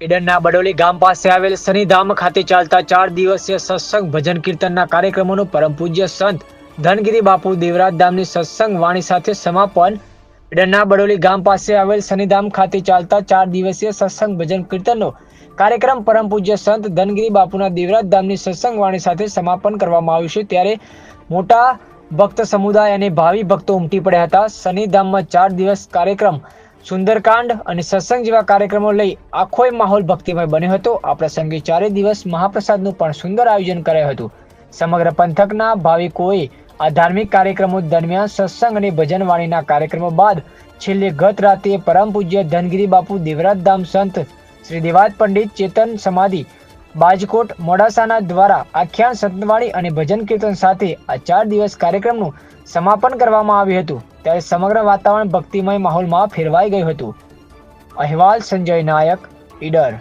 ઈડરના બડોલી ગામ પાસે આવેલ શનિધામ ખાતે ચાલતા ચાર દિવસીય સત્સંગ ભજન કીર્તનના કાર્યક્રમોનું પરમ પૂજ્ય સંત ધનગીરી બાપુ દેવરાજ ધામની સત્સંગ વાણી સાથે સમાપન. ઈડનના બડોલી ગામ પાસે આવેલ શનિધામ ખાતે ચાલતા ચાર દિવસીય સત્સંગ ભજન કીર્તનનો કાર્યક્રમ પરમ પૂજ્ય સંત ધનગીરી બાપુના દેવરાજ ધામની સત્સંગ વાણી સાથે સમાપન કરવામાં આવ્યું છે. ત્યારે મોટા ભક્ત સમુદાય અને ભાવિ ભક્તો ઉમટી પડ્યા હતા. શનિધામમાં ચાર દિવસ કાર્યક્રમ સુંદરકાંડ અને સત્સંગ જેવા કાર્યક્રમો લઈ આખોય માહોલ ભક્તિમય બન્યો હતો. આ પ્રસંગે ચારે દિવસ મહાપ્રસાદનું પણ સુંદર આયોજન કરાયું હતું. સમગ્ર પંથકના ભાવિકોએ આ ધાર્મિક કાર્યક્રમો દરમિયાન સત્સંગ અને ભજનવાણીના કાર્યક્રમો બાદ છેલ્લે ગત રાતે પરમ પૂજ્ય ધનગીરી બાપુ દેવરાજ ધામ સંત શ્રી દેવાજ પંડિત ચેતન સમાધિ બાજકોટ, મોડાસાના દ્વારા આખ્યાન, સંતવાણી અને ભજન કીર્તન સાથે આ ચાર દિવસ કાર્યક્રમનું સમાપન કરવામાં આવ્યું હતું. ત્યારે સમગ્ર વાતાવરણ ભક્તિમય માહોલમાં ફેરવાઈ ગયું હતું. અહેવાલ, સંજય નાયક, ઈડર.